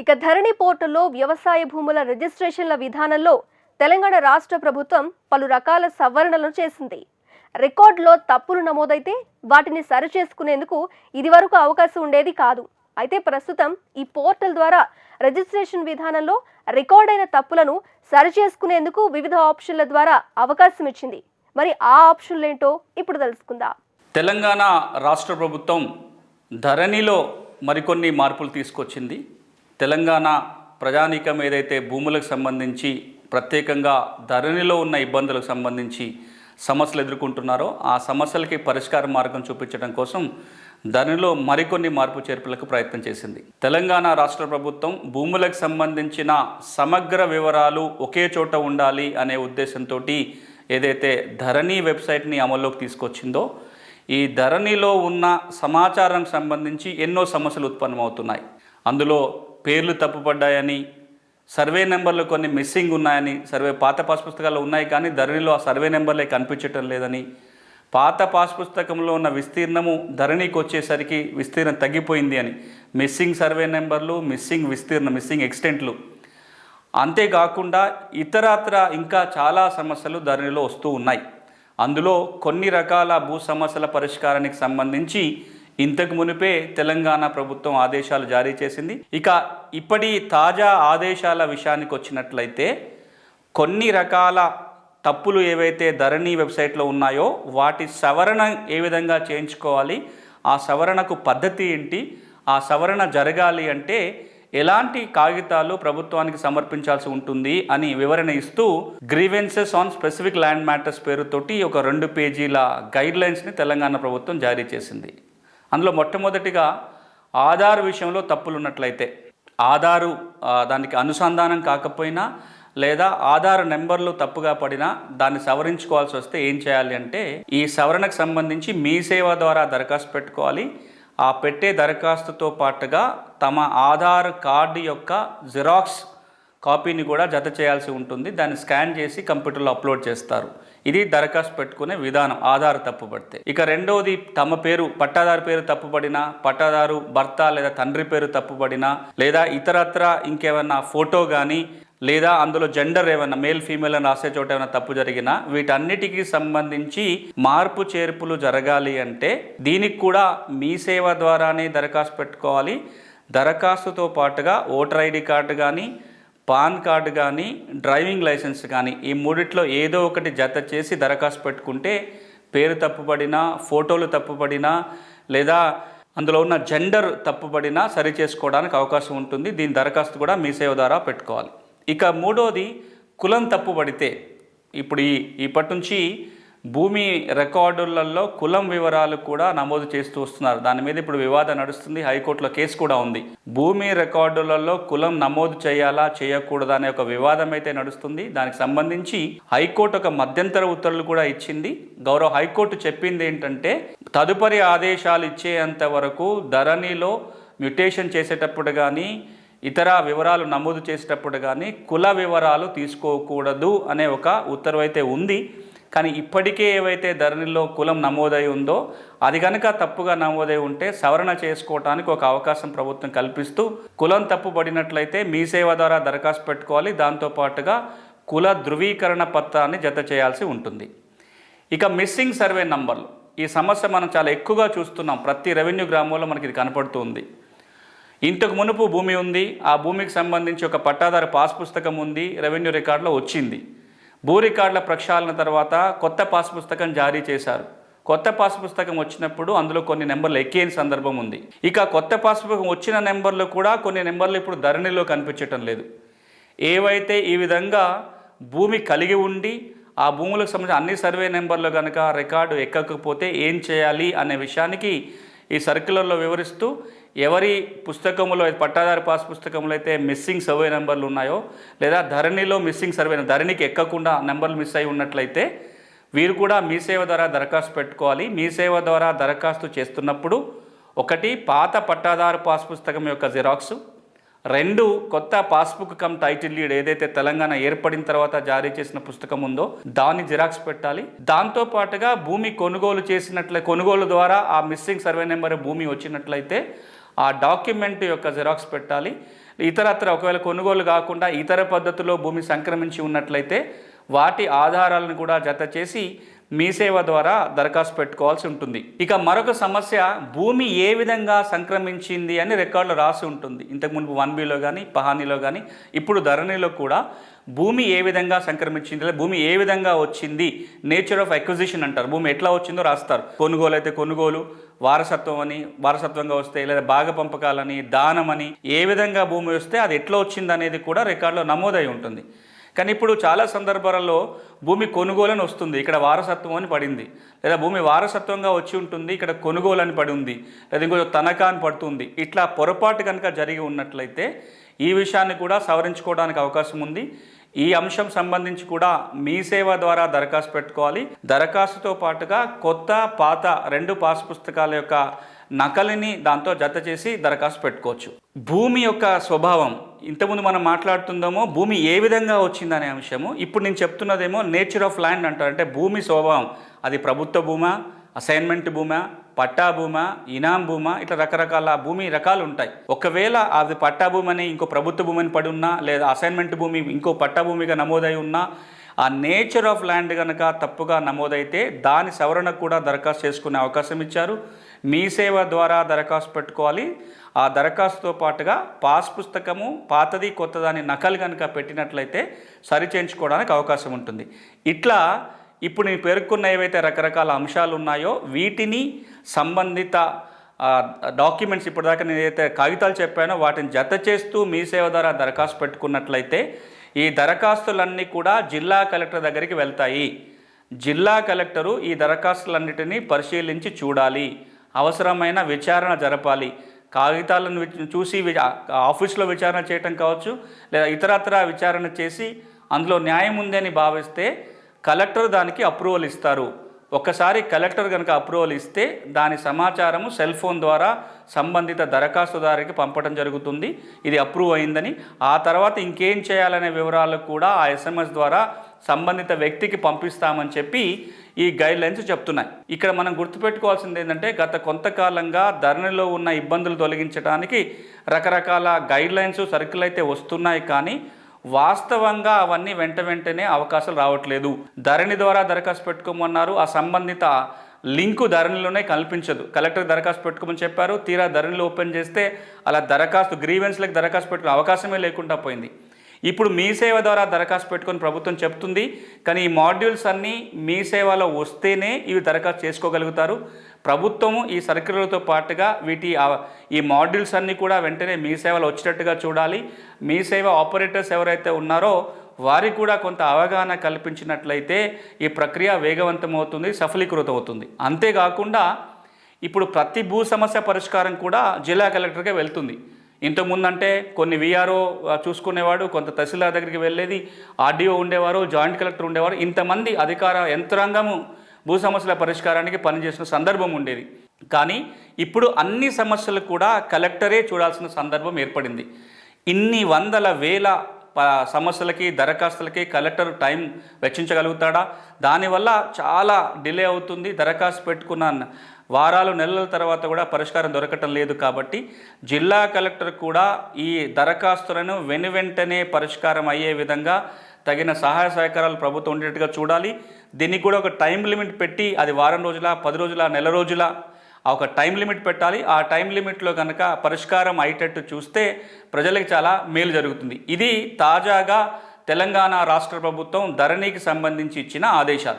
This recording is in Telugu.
ఇక ధరణి పోర్టల్లో వ్యవసాయ భూముల రిజిస్ట్రేషన్ల విధానంలో తెలంగాణ రాష్ట్ర ప్రభుత్వం పలు రకాల సవరణలను చేసింది. రికార్డులో తప్పులు నమోదైతే వాటిని సరిచేసుకునేందుకు ఇదివరకు అవకాశం ఉండేది కాదు. అయితే ప్రస్తుతం ఈ పోర్టల్ ద్వారా రిజిస్ట్రేషన్ విధానంలో రికార్డైన తప్పులను సరిచేసుకునేందుకు వివిధ ఆప్షన్ల ద్వారా అవకాశం ఇచ్చింది. మరి ఆ ఆప్షన్లు ఏంటో ఇప్పుడు తెలుసుకుందాం. తెలంగాణ రాష్ట్ర ప్రభుత్వం ధరణిలో మరికొన్ని మార్పులు తీసుకొచ్చింది. తెలంగాణ ప్రజానీకం ఏదైతే భూములకు సంబంధించి ప్రత్యేకంగా ధరణిలో ఉన్న ఇబ్బందులకు సంబంధించి సమస్యలు ఎదుర్కొంటున్నారో ఆ సమస్యలకి పరిష్కార మార్గం చూపించడం కోసం ధరణిలో మరికొన్ని మార్పు చేర్పులకు ప్రయత్నం చేసింది. తెలంగాణ రాష్ట్ర ప్రభుత్వం భూములకు సంబంధించిన సమగ్ర వివరాలు ఒకే చోట ఉండాలి అనే ఉద్దేశంతో ఏదైతే ధరణి వెబ్సైట్ని అమల్లోకి తీసుకొచ్చిందో ఈ ధరణిలో ఉన్న సమాచారం సంబంధించి ఎన్నో సమస్యలు ఉత్పన్నమవుతున్నాయి. అందులో పేర్లు తప్పుపడ్డాయని సర్వే నెంబర్లు కొన్ని మిస్సింగ్ ఉన్నాయని సర్వే పాత పాస్ పుస్తకాలు ఉన్నాయి కానీ ధరణిలో ఆ సర్వే నెంబర్లే కనిపించటం లేదని. పాత పాస్ పుస్తకంలో ఉన్న విస్తీర్ణము ధరణికి వచ్చేసరికి విస్తీర్ణం తగ్గిపోయింది అని. మిస్సింగ్ సర్వే నెంబర్లు మిస్సింగ్ విస్తీర్ణం మిస్సింగ్ ఎక్స్టెంట్లు. అంతేకాకుండా ఇతరత్ర ఇంకా చాలా సమస్యలు ధరణిలో వస్తూ ఉన్నాయి. అందులో కొన్ని రకాల భూ సమస్యల పరిష్కారానికి సంబంధించి ఇంతకు మునిపే తెలంగాణ ప్రభుత్వం ఆదేశాలు జారీ చేసింది. ఇక ఇప్పటి తాజా ఆదేశాల విషయానికి వచ్చినట్లయితే కొన్ని రకాల తప్పులు ఏవైతే ధరణి వెబ్సైట్లో ఉన్నాయో వాటి సవరణ ఏ విధంగా చేయించుకోవాలి? ఆ సవరణకు పద్ధతి ఏంటి? ఆ సవరణ జరగాలి అంటే ఎలాంటి కాగితాలు ప్రభుత్వానికి సమర్పించాల్సి ఉంటుంది అని వివరణ ఇస్తూ grievances on specific land matters పేరుతోటి ఒక రెండు పేజీల గైడ్లైన్స్ని తెలంగాణ ప్రభుత్వం జారీ చేసింది. అందులో మొట్టమొదటిగా ఆధార్ విషయంలో తప్పులు ఉన్నట్లయితే ఆధారు దానికి అనుసంధానం కాకపోయినా లేదా ఆధార్ నెంబర్లు తప్పుగా పడినా దాన్ని సవరించుకోవాల్సి వస్తే ఏం చేయాలి అంటే ఈ సవరణకు సంబంధించి మీ సేవ ద్వారా దరఖాస్తు పెట్టుకోవాలి. ఆ పెట్టే దరఖాస్తుతో పాటుగా తమ ఆధార్ కార్డు యొక్క జిరాక్స్ కాపీని కూడా జత చేయాల్సి ఉంటుంది. దాన్ని స్కాన్ చేసి కంప్యూటర్లో అప్లోడ్ చేస్తారు. ఇది దరఖాస్తు పెట్టుకునే విధానం ఆధార్ తప్పుపడితే ఇక రెండవది తమ పేరు పట్టాదారు పేరు తప్పుపడినా పట్టాదారు భర్త లేదా తండ్రి పేరు తప్పుపడినా లేదా ఇతరత్ర ఇంకేమన్నా ఫోటో కానీ లేదా అందులో జెండర్ ఏమైనా మేల్ ఫీమేల్ అని రాసే చోట ఏమైనా తప్పు జరిగినా వీటన్నిటికీ సంబంధించి మార్పు చేర్పులు జరగాలి అంటే దీనికి కూడా మీ సేవ ద్వారానే దరఖాస్తు పెట్టుకోవాలి. దరఖాస్తుతో పాటుగా ఓటర్ ఐడి కార్డు కానీ పాన్ కార్డు కానీ డ్రైవింగ్ లైసెన్స్ కానీ ఈ మూడిట్లో ఏదో ఒకటి జత చేసి దరఖాస్తు పెట్టుకుంటే పేరు తప్పుపడినా ఫోటోలు తప్పుపడినా లేదా అందులో ఉన్న జెండర్ తప్పుపడినా సరి చేసుకోవడానికి అవకాశం ఉంటుంది. దీని దరఖాస్తు కూడా మీ సేవ ద్వారా పెట్టుకోవాలి. ఇక మూడోది కులం తప్పుపడితే. ఇప్పుడు ఈ ఇప్పటి నుంచి భూమి రికార్డులలో కులం వివరాలు కూడా నమోదు చేస్తూ వస్తున్నారు. దాని మీద ఇప్పుడు వివాదం నడుస్తుంది. హైకోర్టులో కేసు కూడా ఉంది. భూమి రికార్డులలో కులం నమోదు చేయాలా చేయకూడదా అనే ఒక వివాదం అయితే నడుస్తుంది. దానికి సంబంధించి హైకోర్టు ఒక మధ్యంతర ఉత్తర్వులు కూడా ఇచ్చింది. గౌరవ హైకోర్టు చెప్పింది ఏంటంటే తదుపరి ఆదేశాలు ఇచ్చేంత వరకు ధరణిలో మ్యుటేషన్ చేసేటప్పుడు కానీ ఇతర వివరాలు నమోదు చేసేటప్పుడు కానీ కుల వివరాలు తీసుకోకూడదు అనే ఒక ఉత్తర్వు అయితే ఉంది. కానీ ఇప్పటికే ఏవైతే ధరణిలో కులం నమోదై ఉందో అది కనుక తప్పుగా నమోదై ఉంటే సవరణ చేసుకోవడానికి ఒక అవకాశం ప్రభుత్వం కల్పిస్తూ కులం తప్పుబడినట్లయితే మీ సేవ ద్వారా దరఖాస్తు పెట్టుకోవాలి. దాంతోపాటుగా కుల ధృవీకరణ పత్రాన్ని జత చేయాల్సి ఉంటుంది. ఇక మిస్సింగ్ సర్వే నంబర్లు. ఈ సమస్య మనం చాలా ఎక్కువగా చూస్తున్నాం. ప్రతి రెవెన్యూ గ్రామంలో మనకి ఇది కనపడుతుంది ఇంతకు మునుపు భూమి ఉంది. ఆ భూమికి సంబంధించి ఒక పట్టాదారు పాస్ పుస్తకం ఉంది. రెవెన్యూ రికార్డులో వచ్చింది. భూ రికార్డుల ప్రక్షాళన తర్వాత కొత్త పాస్ పుస్తకం జారీ చేశారు. కొత్త పాస్ పుస్తకం వచ్చినప్పుడు అందులో కొన్ని నెంబర్లు ఎక్కేని సందర్భం ఉంది. ఇక కొత్త పాస్ పుస్తకం వచ్చిన నెంబర్లు కూడా కొన్ని నెంబర్లు ఇప్పుడు ధరణిలో కనిపించటం లేదు. ఏవైతే ఈ విధంగా భూమి కలిగి ఉండి ఆ భూములకు సంబంధించిన అన్ని సర్వే నెంబర్లు కనుక రికార్డు ఎక్కకపోతే ఏం చేయాలి అనే విషయానికి ఈ సర్క్యులర్లో వివరిస్తూ ఎవరి పుస్తకంలో పట్టాదారు పాస్ పుస్తకంలో అయితే మిస్సింగ్ సర్వే నెంబర్లు ఉన్నాయో లేదా ధరణిలో మిస్సింగ్ సర్వే ధరణికి ఎక్కకుండా నెంబర్లు మిస్ అయి ఉన్నట్లయితే వీరు కూడా మీ సేవ ద్వారా దరఖాస్తు పెట్టుకోవాలి. మీ సేవ ద్వారా దరఖాస్తు చేస్తున్నప్పుడు ఒకటి పాత పట్టాదారు పాస్ పుస్తకం యొక్క జిరాక్స్ రెండు కొత్త పాస్బుక్ కమ్ టైటిల్ లీడ్ ఏదైతే తెలంగాణ ఏర్పడిన తర్వాత జారీ చేసిన పుస్తకం ఉందో దాన్ని జిరాక్స్ పెట్టాలి. దాంతో పాటుగా భూమి కొనుగోలు చేసినట్లే కొనుగోలు ద్వారా ఆ మిస్సింగ్ సర్వే నెంబర్ భూమి వచ్చినట్లయితే ఆ డాక్యుమెంట్ యొక్క జిరాక్స్ పెట్టాలి. ఇతరత్ర ఒకవేళ కొనుగోలు కాకుండా ఇతర పద్ధతిలో భూమి సంక్రమించి ఉన్నట్లయితే వాటి ఆధారాలను కూడా జత చేసి మీ సేవ ద్వారా దరఖాస్తు పెట్టుకోవాల్సి ఉంటుంది. ఇక మరొక సమస్య భూమి ఏ విధంగా సంక్రమించింది అని రికార్డులు రాసి ఉంటుంది. ఇంతకు వన్ బిలో కానీ పహానీలో కానీ ఇప్పుడు ధరణిలో కూడా భూమి ఏ విధంగా సంక్రమించింది లేదా భూమి ఏ విధంగా వచ్చింది నేచర్ ఆఫ్ అక్విజిషన్ అంటారు. భూమి ఎట్లా వచ్చిందో రాస్తారు. కొనుగోలు అయితే కొనుగోలు వారసత్వం అని వారసత్వంగా వస్తే లేదా భాగ పంపకాలని దానమని ఏ విధంగా భూమి వస్తే అది ఎట్లా వచ్చింది అనేది కూడా రికార్డులో నమోదై ఉంటుంది. కానీ ఇప్పుడు చాలా సందర్భాలలో భూమి కొనుగోలు అని వస్తుంది. ఇక్కడ వారసత్వం అని పడింది. లేదా భూమి వారసత్వంగా వచ్చి ఉంటుంది ఇక్కడ కొనుగోలు అని పడి ఉంది లేదా ఇంకో తనఖా అని పడుతుంది. ఇట్లా పొరపాటు కనుక జరిగి ఉన్నట్లయితే ఈ విషయాన్ని కూడా సవరించుకోవడానికి అవకాశం ఉంది. ఈ అంశం సంబంధించి కూడా మీ సేవ ద్వారా దరఖాస్తు పెట్టుకోవాలి. దరఖాస్తుతో పాటుగా కొత్త పాత రెండు పాస్ పుస్తకాల యొక్క నకలిని దాంతో జత చేసి దరఖాస్తు పెట్టుకోవచ్చు. భూమి యొక్క స్వభావం ఇంతకుముందు మనం మాట్లాడుతుందేమో భూమి ఏ విధంగా వచ్చిందనే అంశము. ఇప్పుడు నేను చెప్తున్నదేమో నేచర్ ఆఫ్ ల్యాండ్ అంటారు. అంటే భూమి స్వభావం. అది ప్రభుత్వ భూమా అసైన్మెంట్ భూమా పట్టా భూమా ఇనాం భూమా ఇట్లా రకరకాల భూమి రకాలు ఉంటాయి ఒకవేళ అది పట్టా భూమి అని ఇంకో ప్రభుత్వ భూమిని పడి ఉన్నా లేదా అసైన్మెంట్ భూమి ఇంకో పట్టా భూమిగా నమోదై ఉన్నా ఆ నేచర్ ఆఫ్ ల్యాండ్ కనుక తప్పుగా నమోదైతే దాని సవరణకు కూడా దరఖాస్తు చేసుకునే అవకాశం ఇచ్చారు. మీ సేవ ద్వారా దరఖాస్తు పెట్టుకోవాలి. ఆ దరఖాస్తుతో పాటుగా పాస్ పుస్తకము పాతది కొత్తదాని నకలు కనుక పెట్టినట్లయితే సరిచేయించుకోవడానికి అవకాశం ఉంటుంది. ఇట్లా ఇప్పుడు నేను పేర్కొన్న ఏవైతే రకరకాల అంశాలు ఉన్నాయో వీటిని సంబంధిత డాక్యుమెంట్స్ ఇప్పటిదాకా నేను ఏదైతే కాగితాలు చెప్పానో వాటిని జత చేస్తూ మీ సేవ ద్వారా దరఖాస్తు పెట్టుకున్నట్లయితే ఈ దరఖాస్తులన్నీ కూడా జిల్లా కలెక్టర్ దగ్గరికి వెళ్తాయి. జిల్లా కలెక్టరు ఈ దరఖాస్తులన్నిటినీ పరిశీలించి చూడాలి. అవసరమైన విచారణ జరపాలి. కాగితాలను చూసి ఆఫీస్లో విచారణ చేయటం కావచ్చు లేదా ఇతరత్ర విచారణ చేసి అందులో న్యాయం ఉందని భావిస్తే కలెక్టర్ దానికి అప్రూవల్ ఇస్తారు. ఒకసారి కలెక్టర్ కనుక అప్రూవల్ ఇస్తే దాని సమాచారము సెల్ ఫోన్ ద్వారా సంబంధిత దరఖాస్తుదారికి పంపడం జరుగుతుంది. ఇది అప్రూవ్ అయిందని. ఆ తర్వాత ఇంకేం చేయాలనే వివరాలు కూడా ఆ ఎస్ఎంఎస్ ద్వారా సంబంధిత వ్యక్తికి పంపిస్తామని చెప్పి ఈ గైడ్లైన్స్ చెప్తున్నాయి. ఇక్కడ మనం గుర్తుపెట్టుకోవాల్సింది ఏంటంటే గత కొంతకాలంగా ధరణిలో ఉన్న ఇబ్బందులు తొలగించడానికి రకరకాల గైడ్లైన్స్ సర్కిల్ అయితే వస్తున్నాయి కానీ వాస్తవంగా అవన్నీ వెంట వెంటనే అవకాశాలు రావట్లేదు. ధరణి ద్వారా దరఖాస్తు పెట్టుకోమన్నారు. ఆ సంబంధిత లింకు ధరణిలోనే కల్పించదు. కలెక్టర్ దరఖాస్తు పెట్టుకోమని చెప్పారు. తీరా ధరణిలో ఓపెన్ చేస్తే అలా దరఖాస్తు గ్రీవెన్స్లకు దరఖాస్తు పెట్టుకునే అవకాశమే లేకుండా పోయింది. ఇప్పుడు మీ సేవ ద్వారా దరఖాస్తు పెట్టుకొని ప్రభుత్వం చెప్తుంది. కానీ ఈ మాడ్యూల్స్ అన్నీ మీ సేవలో వస్తేనే ఇవి దరఖాస్తు చేసుకోగలుగుతారు. ప్రభుత్వము ఈ సర్క్యులర్తో పాటుగా వీటి ఈ మాడ్యూల్స్ అన్నీ కూడా వెంటనే మీ సేవలు వచ్చేటట్టుగా చూడాలి. మీ సేవ ఆపరేటర్స్ ఎవరైతే ఉన్నారో వారికి కూడా కొంత అవగాహన కల్పించినట్లయితే ఈ ప్రక్రియ వేగవంతం అవుతుంది సఫలీకృతం అవుతుంది అంతేకాకుండా ఇప్పుడు ప్రతి భూ సమస్య పరిష్కారం కూడా జిల్లా కలెక్టర్కే వెళ్తుంది. ఇంతకుముందు అంటే కొన్ని విఆర్ఓ చూసుకునేవాడు కొంత తహసీల్దార్ దగ్గరికి వెళ్ళేది ఆర్డీఓ ఉండేవారు జాయింట్ కలెక్టర్ ఉండేవారు ఇంతమంది అధికార యంత్రాంగము భూ సమస్యల పరిష్కారానికి పనిచేసిన సందర్భం ఉండేది. కానీ ఇప్పుడు అన్ని సమస్యలు కూడా కలెక్టరే చూడాల్సిన సందర్భం ఏర్పడింది. ఇన్ని వందల వేల ప- సమస్యలకి దరఖాస్తులకి కలెక్టర్ టైం వెచ్చించగలుగుతాడా? దానివల్ల చాలా డిలే అవుతుంది. దరఖాస్తు పెట్టుకున్న వారాలు నెలల తర్వాత కూడా పరిష్కారం దొరకటం లేదు కాబట్టి జిల్లా కలెక్టర్ కూడా ఈ దరఖాస్తులను వెను వెంటనే పరిష్కారం అయ్యే విధంగా తగిన సహాయ సహకారాలు ప్రభుత్వం ఉండేట్టుగా చూడాలి. దీనికి కూడా ఒక టైం లిమిట్ పెట్టి అది వారం రోజుల పది రోజుల నెల రోజుల ఒక టైం లిమిట్ పెట్టాలి. ఆ టైం లిమిట్లో కనుక పరిష్కారం అయ్యేటట్టు చూస్తే ప్రజలకు చాలా మేలు జరుగుతుంది. ఇది తాజాగా తెలంగాణ రాష్ట్ర ప్రభుత్వం ధరణికి సంబంధించి ఇచ్చిన ఆదేశాలు.